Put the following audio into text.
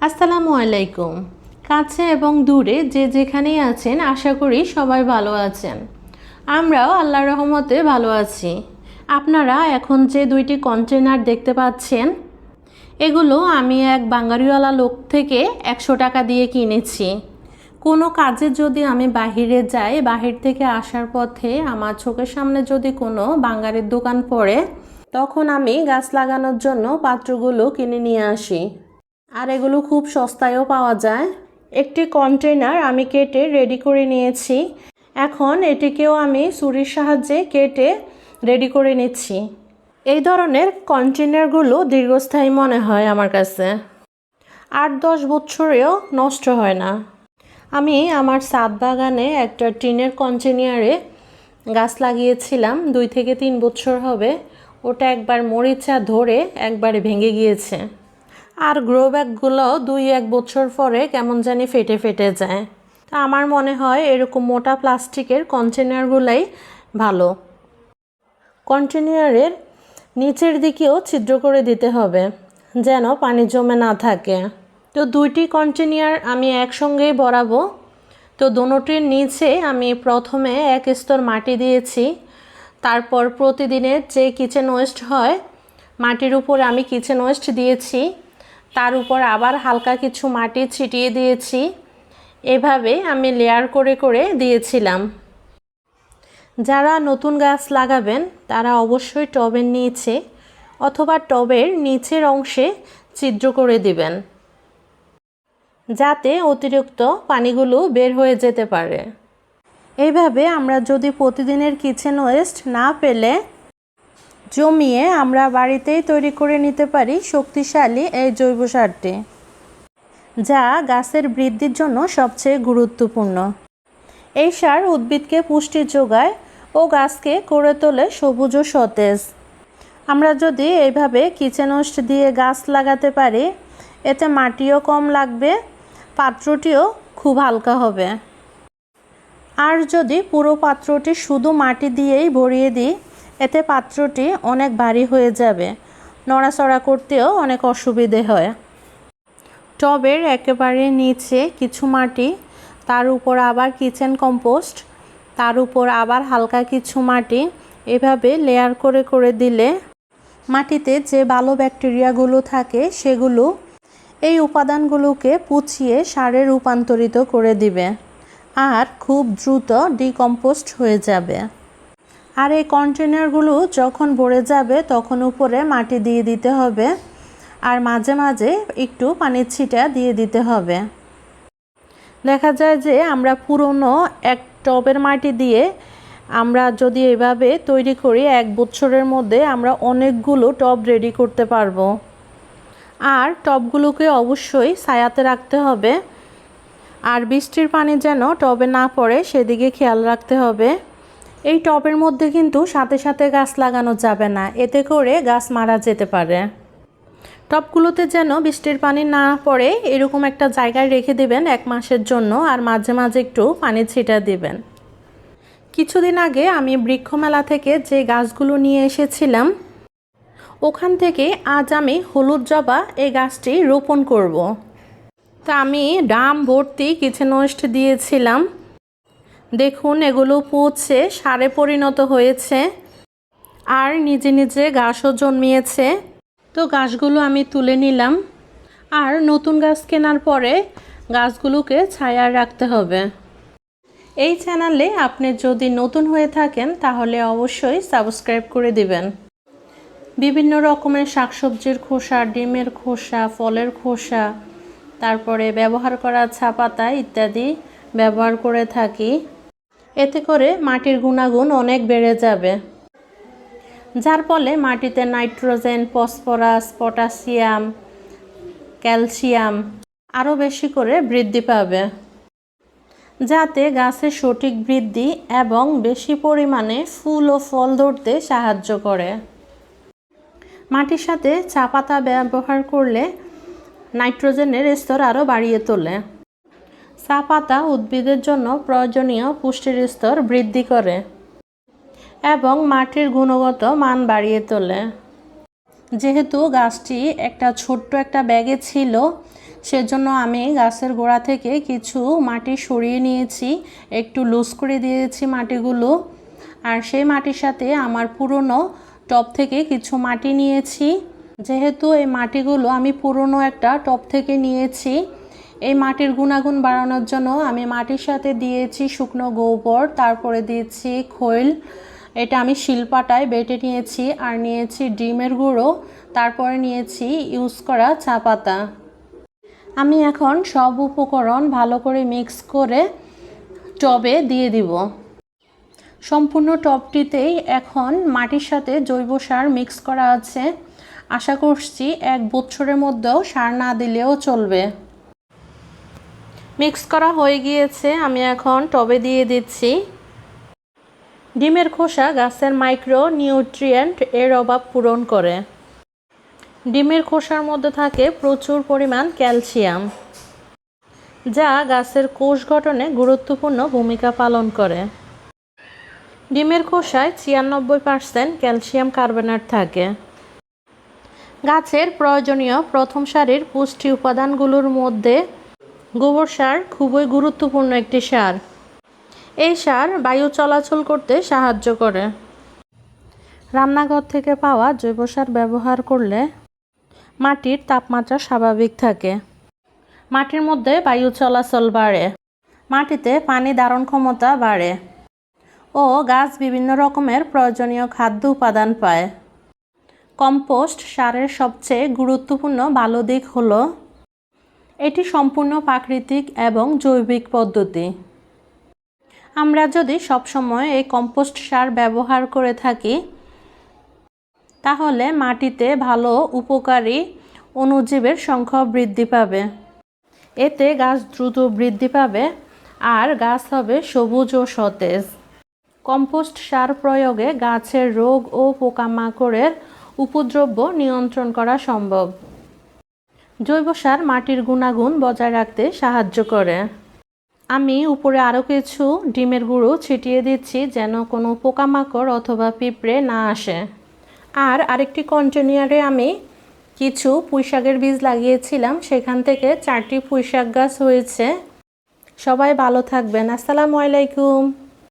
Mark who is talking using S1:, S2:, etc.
S1: আসসালামু আলাইকুম। কাছে এবং দূরে যে যেখানেই আছেন, আশা করি সবাই ভালো আছেন। আমরাও আল্লাহর রহমতে ভালো আছি। আপনারা এখন যে দুইটি কন্টেনার দেখতে পাচ্ছেন, এগুলো আমি এক বাঙালিওয়ালা লোক থেকে একশো টাকা দিয়ে কিনেছি। কোনো কাজে যদি আমি বাহিরে যাই, বাহির থেকে আসার পথে আমার চোখের সামনে যদি কোনো বাঙালির দোকান পড়ে, তখন আমি গাছ লাগানোর জন্য পাত্রগুলো কিনে নিয়ে আসি। আর এগুলো খুব সস্তায়ও পাওয়া যায়। একটি কন্টেনার আমি কেটে রেডি করে নিয়েছি। এখন এটিকেও আমি ছুরির সাহায্যে কেটে রেডি করে নিচ্ছি। এই ধরনের কন্টেনারগুলো দীর্ঘস্থায়ী মনে হয় আমার কাছে। আট দশ বছরেও নষ্ট হয় না। আমি আমার সাত বাগানে একটা টিনের কন্টেনারে গাছ লাগিয়েছিলাম। দুই থেকে তিন বছর হবে। ওটা একবার মরিচা ধরে একবারে ভেঙে গিয়েছে। আর গ্রো ব্যাগগুলো দুই এক বছর পরে কেমন জানি ফেটে ফেটে যায়। তা আমার মনে হয় এরকম মোটা প্লাস্টিকের কন্টেনারগুলাই ভালো। কন্টেনারের নিচের দিকেও ছিদ্র করে দিতে হবে, যেন পানি জমে না থাকে। তো দুইটি কন্টেনার আমি একসঙ্গেই বরাবো তো দোনোটির নিচে আমি প্রথমে এক স্তর মাটি দিয়েছি। তারপর প্রতিদিনের যে কিচেন ওয়েস্ট হয়, মাটির উপর আমি কিচেন ওয়েস্ট দিয়েছি। তার উপর আবার হালকা কিছু মাটি ছিটিয়ে দিয়েছি। এভাবে আমি লেয়ার করে করে দিয়েছিলাম। যারা নতুন গাছ লাগাবেন, তারা অবশ্যই টবের নিচে অথবা টবের নিচের অংশে ছিদ্র করে দিবেন। যাতে অতিরিক্ত পানিগুলো বের হয়ে যেতে পারে। এইভাবে আমরা যদি প্রতিদিনের কিচেন ওয়েস্ট না পেলে জমিয়ে আমরা বাড়িতেই তৈরি করে নিতে পারি শক্তিশালী এই জৈব সারটি, যা গাছের বৃদ্ধির জন্য সবচেয়ে গুরুত্বপূর্ণ। এই সার উদ্ভিদকে পুষ্টি যোগায় ও গাছকে করে তোলে সবুজ ও সতেজ। আমরা যদি এইভাবে কিচেন ওয়েস্ট দিয়ে গাছ লাগাতে পারি, এতে মাটিও কম লাগবে, পাত্রটিও খুব হালকা হবে। আর যদি পুরো পাত্রটি শুধু মাটি দিয়েই ভরিয়ে দিই এতে পাত্রটি অনেক ভারী হয়ে যাবে। নড়াচড়া করতেও অনেক অসুবিধে হয়। টবের একেবারে নিচে কিছু মাটি, তার উপর আবার কিচেন কম্পোস্ট তার উপর আবার হালকা কিছু মাটি, এভাবে লেয়ার করে করে দিলে মাটিতে যে ভালো ব্যাকটেরিয়াগুলো থাকে সেগুলো এই উপাদানগুলোকে পুছিয়ে সারে রূপান্তরিত করে দিবে। আর খুব দ্রুত ডিকম্পোস্ট হয়ে যাবে। আর এই কন্টেনারগুলো যখন ভরে যাবে, তখন উপরে মাটি দিয়ে দিতে হবে। আর মাঝে মাঝে একটু পানির ছিটা দিয়ে দিতে হবে। দেখা যায় যে আমরা পুরনো এক টবের মাটি দিয়ে আমরা যদি এভাবে তৈরি করি, এক বছরের মধ্যে আমরা অনেকগুলো টব রেডি করতে পারব। আর টবগুলোকে অবশ্যই ছায়াতে রাখতে হবে। আর বৃষ্টির পানি যেন টবে না পড়ে, সেদিকে খেয়াল রাখতে হবে। এই টবের মধ্যে কিন্তু সাথে সাথে গাছ লাগানো যাবে না। এতে করে গাছ মারা যেতে পারে। টবগুলোতে যেন বৃষ্টির পানি না পড়ে এরকম একটা জায়গায় রেখে দেবেন এক মাসের জন্য আর মাঝে মাঝে একটু পানি ছিটা দিবেন। কিছুদিন আগে আমি বৃক্ষমেলা থেকে যে গাছগুলো নিয়ে এসেছিলাম, ওখান থেকে আজ আমি হলুদ জবা এই গাছটি রোপণ করব। তা আমি ডাম ভর্তি কিচেন ওয়েস্ট দিয়েছিলাম। দেখুন, এগুলো পচে সারে পরিণত হয়েছে আর নিজে নিজে গাছও জন্মিয়েছে। তো গাছগুলো আমি তুলে নিলাম। আর নতুন গাছ কেনার পরে গাছগুলোকে ছায়া রাখতে হবে। এই চ্যানেলে আপনি যদি নতুন হয়ে থাকেন, তাহলে অবশ্যই সাবস্ক্রাইব করে দিবেন। বিভিন্ন রকমের শাকসবজির খোসা, ডিমের খোসা, ফলের খোসা, তারপরে ব্যবহার করা চা পাতা ইত্যাদি ব্যবহার করে থাকি। এতে করে মাটির গুণাগুণ অনেক বেড়ে যাবে। যার ফলে মাটিতে নাইট্রোজেন, ফসফরাস, পটাশিয়াম, ক্যালসিয়াম আরও বেশি করে বৃদ্ধি পাবে। যাতে গাছের সঠিক বৃদ্ধি এবং বেশি পরিমাণে ফুল ও ফল ধরতে সাহায্য করে। মাটির সাথে চা পাতা ব্যবহার করলে নাইট্রোজেনের স্তর আরও বাড়িয়ে তোলে। চা পাতা উদ্ভিদের জন্য প্রয়োজনীয় পুষ্টির স্তর বৃদ্ধি করে এবং মাটির গুণগত মান বাড়িয়ে তোলে। যেহেতু গাছটি একটা ছোট্ট একটা ব্যাগে ছিল, সেজন্য আমি গাছের গোড়া থেকে কিছু মাটি সরিয়ে নিয়েছি, একটু লুজ করে দিয়েছি মাটিগুলো। আর সেই মাটির সাথে আমার পুরনো টব থেকে কিছু মাটি নিয়েছি। যেহেতু এই মাটিগুলো আমি পুরনো একটা টব থেকে নিয়েছি এই মাটির গুণাগুণ বাড়ানোর জন্য আমি মাটির সাথে দিয়েছি শুকনো গোবর, তারপরে দিয়েছি খৈল। এটা আমি শিলপাটায় বেটে নিয়েছি আর নিয়েছি ডিমের গুঁড়ো, তারপরে নিয়েছি ইউজ করা চা পাতা। আমি এখন সব উপকরণ ভালো করে মিক্স করে টবে দিয়ে দিব। সম্পূর্ণ টবটিতেই এখন মাটির সাথে জৈব সার মিক্স করা আছে। আশা করছি এক বছরের মধ্যেও সার না দিলেও চলবে। মিক্স করা হয়ে গিয়েছে, আমি এখন টবে দিয়ে দিচ্ছি। ডিমের খোসা গাছের মাইক্রো নিউট্রিয়েন্ট এর অভাব পূরণ করে। ডিমের খোসার মধ্যে থাকে প্রচুর পরিমাণ ক্যালসিয়াম, যা গাছের কোষ গঠনে গুরুত্বপূর্ণ ভূমিকা পালন করে। ডিমের খোসায় ছিয়ানব্বই পার্সেন্ট ক্যালসিয়াম কার্বনেট থাকে। গাছের প্রয়োজনীয় প্রথম সারির পুষ্টি উপাদানগুলোর মধ্যে গোবর সার খুবই গুরুত্বপূর্ণ একটি সার। এই সার বায়ু চলাচল করতে সাহায্য করে। রান্নাঘর থেকে পাওয়া জৈব সার ব্যবহার করলে মাটির তাপমাত্রা স্বাভাবিক থাকে। মাটির মধ্যে বায়ু চলাচল বাড়ে। মাটিতে পানি ধারণ ক্ষমতা বাড়ে। ও গাছ বিভিন্ন রকমের প্রয়োজনীয় খাদ্য উপাদান পায়। কম্পোস্ট সারের সবচেয়ে গুরুত্বপূর্ণ ভালো দিক হলো এটি সম্পূর্ণ প্রাকৃতিক এবং জৈবিক পদ্ধতি। আমরা যদি সবসময় এই কম্পোস্ট সার ব্যবহার করে থাকি, তাহলে মাটিতে ভালো উপকারী অণুজীবের সংখ্যা বৃদ্ধি পাবে। এতে গাছ দ্রুত বৃদ্ধি পাবে আর গাছ হবে সবুজ ও সতেজ। কম্পোস্ট সার প্রয়োগে গাছের রোগ ও পোকামাকড়ের উপদ্রব্য নিয়ন্ত্রণ করা সম্ভব। জৈব সার মাটির গুণাগুণ বজায় রাখতে সাহায্য করে। আমি উপরে আরও কিছু ডিমের গুঁড়ো ছিটিয়ে দিচ্ছি যেন কোনো পোকামাকড় অথবা পিঁপড়ে না আসে। আর আরেকটি কন্টেনারে আমি কিছু পুঁইশাকের বীজ লাগিয়েছিলাম, সেখান থেকে চারটি পুঁইশাক গাছ হয়েছে। সবাই ভালো থাকবেন। আসসালামু আলাইকুম।